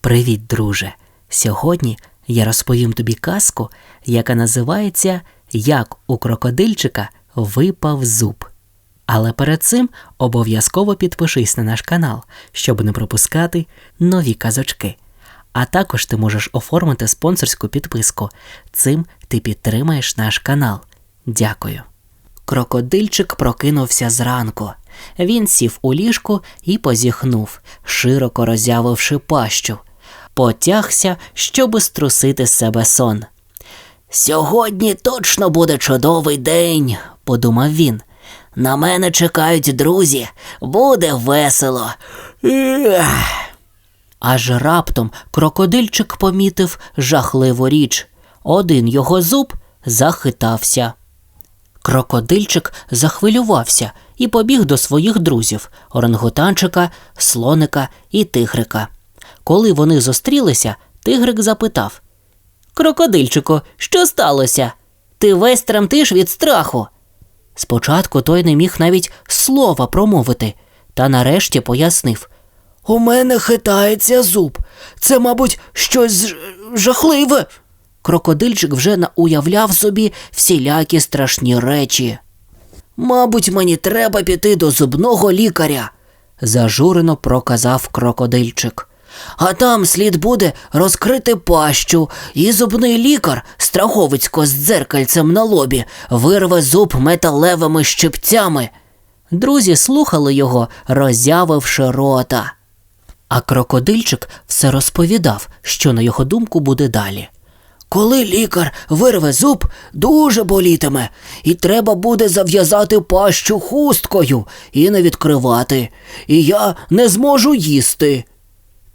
Привіт, друже! Сьогодні я розповім тобі казку, яка називається Як у крокодильчика випав зуб. Але перед цим обов'язково підпишись на наш канал, щоб не пропускати нові казочки. А також ти можеш оформити спонсорську підписку. Цим ти підтримаєш наш канал. Дякую. Крокодильчик прокинувся зранку. Він сів у ліжку і позіхнув, широко роззявивши пащу. Потягся, щоби струсити з себе сон. Сьогодні точно буде чудовий день, подумав він. На мене чекають друзі, буде весело. Аж раптом крокодильчик помітив жахливу річ. Один його зуб захитався. Крокодильчик захвилювався і побіг до своїх друзів орангутанчика, слоника і тигрика. Коли вони зустрілися, тигрик запитав Крокодильчику, що сталося? Ти весь тремтиш від страху. Спочатку той не міг навіть слова промовити, та нарешті пояснив У мене хитається зуб. Це, мабуть, щось жахливе. Крокодильчик вже уявляв собі всілякі страшні речі. Мабуть, мені треба піти до зубного лікаря, зажурено проказав крокодильчик. А там слід буде розкрити пащу, і зубний лікар, страховицько з дзеркальцем на лобі, вирве зуб металевими щипцями. Друзі слухали його, роззявивши рота. А крокодильчик все розповідав, що на його думку буде далі. Коли лікар вирве зуб, дуже болітиме, і треба буде зав'язати пащу хусткою і не відкривати, і я не зможу їсти.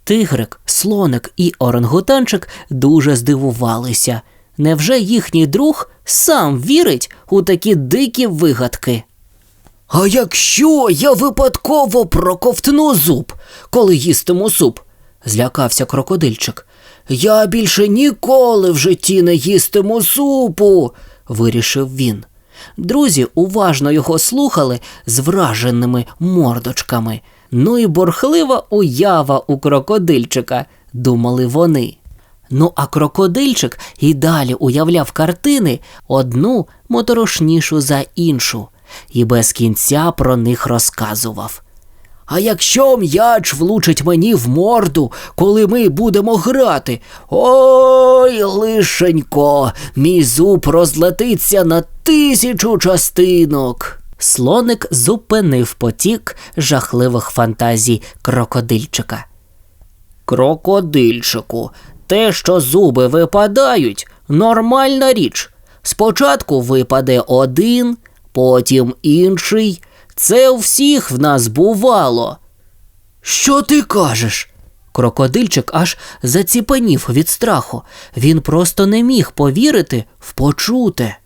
Тигрик, слоник і орангутанчик дуже здивувалися. Невже їхній друг сам вірить у такі дикі вигадки? А якщо я випадково проковтну зуб, коли їстиму суп? злякався крокодильчик. Я більше ніколи в житті не їстиму супу, вирішив він. Друзі уважно його слухали з враженими мордочками. Ну і борхлива уява у крокодильчика, думали вони. Ну, а крокодильчик і далі уявляв картини одну моторошнішу за іншу, і без кінця про них розказував. А якщо м'яч влучить мені в морду, коли ми будемо грати, ой, лишенько, мій зуб розлетиться на тисячу частинок. Слоник зупинив потік жахливих фантазій крокодильчика. Крокодильчику, те, що зуби випадають, нормальна річ. Спочатку випаде один, потім інший. Це у всіх в нас бувало. Що ти кажеш? Крокодильчик аж заціпенів від страху. Він просто не міг повірити в почуте.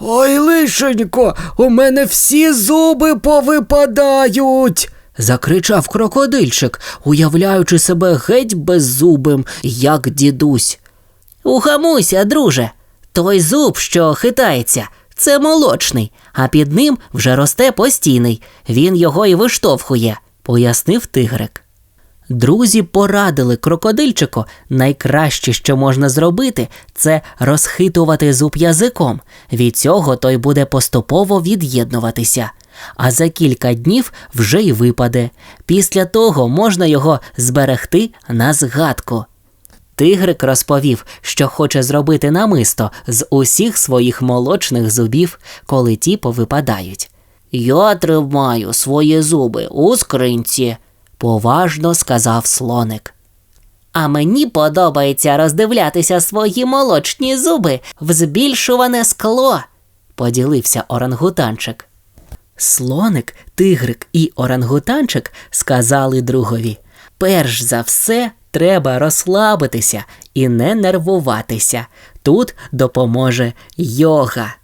Ой, лишенько, у мене всі зуби повипадають. закричав крокодильчик, уявляючи себе геть беззубим, як дідусь. Угамуйся, друже. Той зуб, що хитається, це молочний, а під ним вже росте постійний. Він його і виштовхує, пояснив тигрик. Друзі порадили крокодильчику найкраще, що можна зробити, це розхитувати зуб язиком. Від цього той буде поступово від'єднуватися. А за кілька днів вже й випаде. Після того можна його зберегти на згадку. Тигрик розповів, що хоче зробити намисто з усіх своїх молочних зубів, коли ті повипадають. Я тримаю свої зуби у скринці, поважно сказав слоник. А мені подобається роздивлятися свої молочні зуби в збільшуване скло, поділився орангутанчик. Слоник, тигрик і орангутанчик сказали другові: перш за все треба розслабитися і не нервуватися. Тут допоможе йога.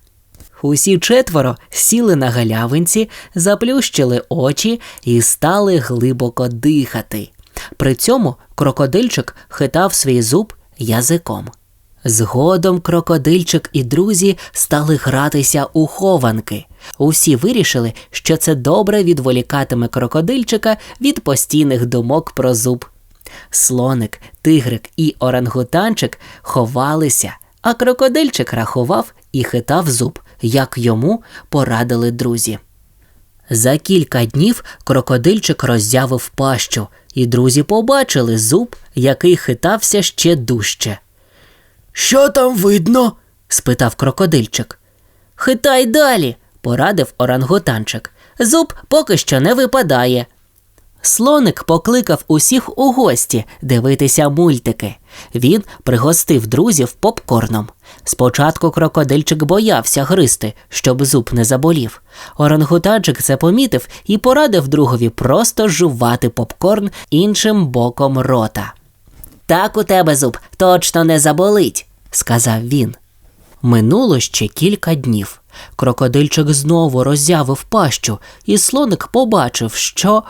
Усі четверо сіли на галявинці, заплющили очі і стали глибоко дихати. При цьому крокодильчик хитав свій зуб язиком. Згодом крокодильчик і друзі стали гратися у хованки. Усі вирішили, що це добре відволікатиме крокодильчика від постійних думок про зуб. Слоник, тигрик і орангутанчик ховалися, а крокодильчик рахував і хитав зуб, як йому порадили друзі. За кілька днів крокодильчик роззявив пащу, і друзі побачили зуб, який хитався ще дужче. Що там видно? спитав крокодильчик. Хитай далі, порадив орангутанчик. Зуб поки що не випадає. Слоник покликав усіх у гості дивитися мультики. Він пригостив друзів попкорном. Спочатку крокодильчик боявся гризти, щоб зуб не заболів. Орангутанчик це помітив і порадив другові просто жувати попкорн іншим боком рота. Так у тебе зуб точно не заболить, сказав він. Минуло ще кілька днів. Крокодильчик знову роззявив пащу, і слоник побачив, що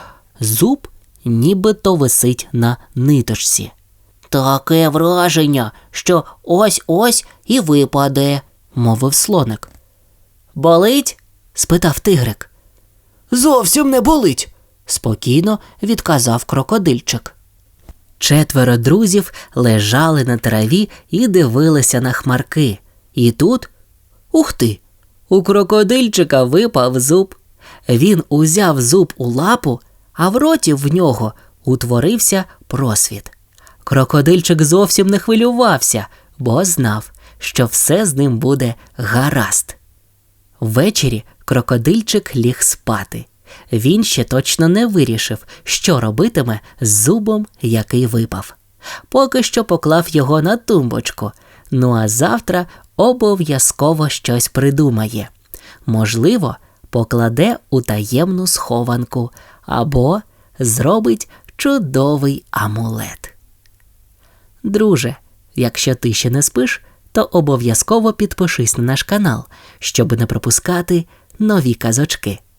зуб нібито висить на ниточці. Таке враження, що ось ось і випаде, мовив слоник. Болить? спитав тигрик. Зовсім не болить, спокійно відказав крокодильчик. Четверо друзів лежали на траві і дивилися на хмарки. І тут, ух ти, у крокодильчика випав зуб. Він узяв зуб у лапу, а в роті в нього утворився просвіт. Крокодильчик зовсім не хвилювався, бо знав, що все з ним буде гаразд. Ввечері крокодильчик ліг спати. Він ще точно не вирішив, що робитиме з зубом, який випав. Поки що поклав його на тумбочку. Ну а завтра обов'язково щось придумає. Можливо, покладе у таємну схованку або зробить чудовий амулет. Друже, якщо ти ще не спиш, то обов'язково підпишись на наш канал, щоб не пропускати нові казочки.